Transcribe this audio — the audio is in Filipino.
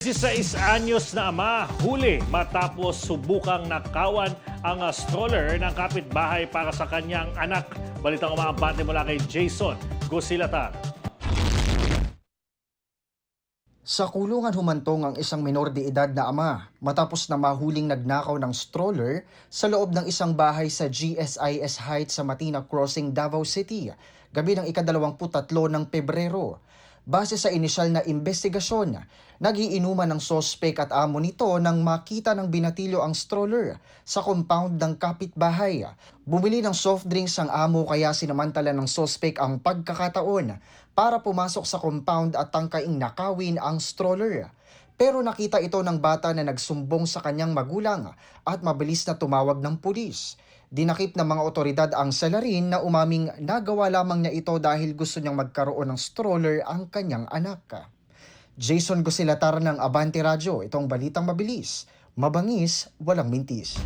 16 anyos na ama huli matapos subukang nakawan ang stroller ng kapitbahay para sa kanyang anak. Balitang umaabante mula kay Jason Gusilatan. Sa kulungan humantong ang isang minor de edad na ama matapos na mahuling nagnakaw ng stroller sa loob ng isang bahay sa GSIS Heights sa Matina Crossing, Davao City, gabi ng ikadalawamput-tatlo ng Pebrero. Base sa inisyal na investigasyon, nagiinuman ng sospek at amo nito nang makita ng binatilyo ang stroller sa compound ng kapitbahay. Bumili ng soft drinks ang amo kaya sinamantala ng sospek ang pagkakataon para pumasok sa compound at tangkaing nakawin ang stroller. Pero nakita ito ng bata na nagsumbong sa kanyang magulang at mabilis na tumawag ng pulis. Dinakip ng mga otoridad ang salarin na umaming nagawa lamang niya ito dahil gusto niyang magkaroon ng stroller ang kanyang anak. Jason Gusilatar ng Abante Radio, itong balitang mabilis, mabangis, walang mintis.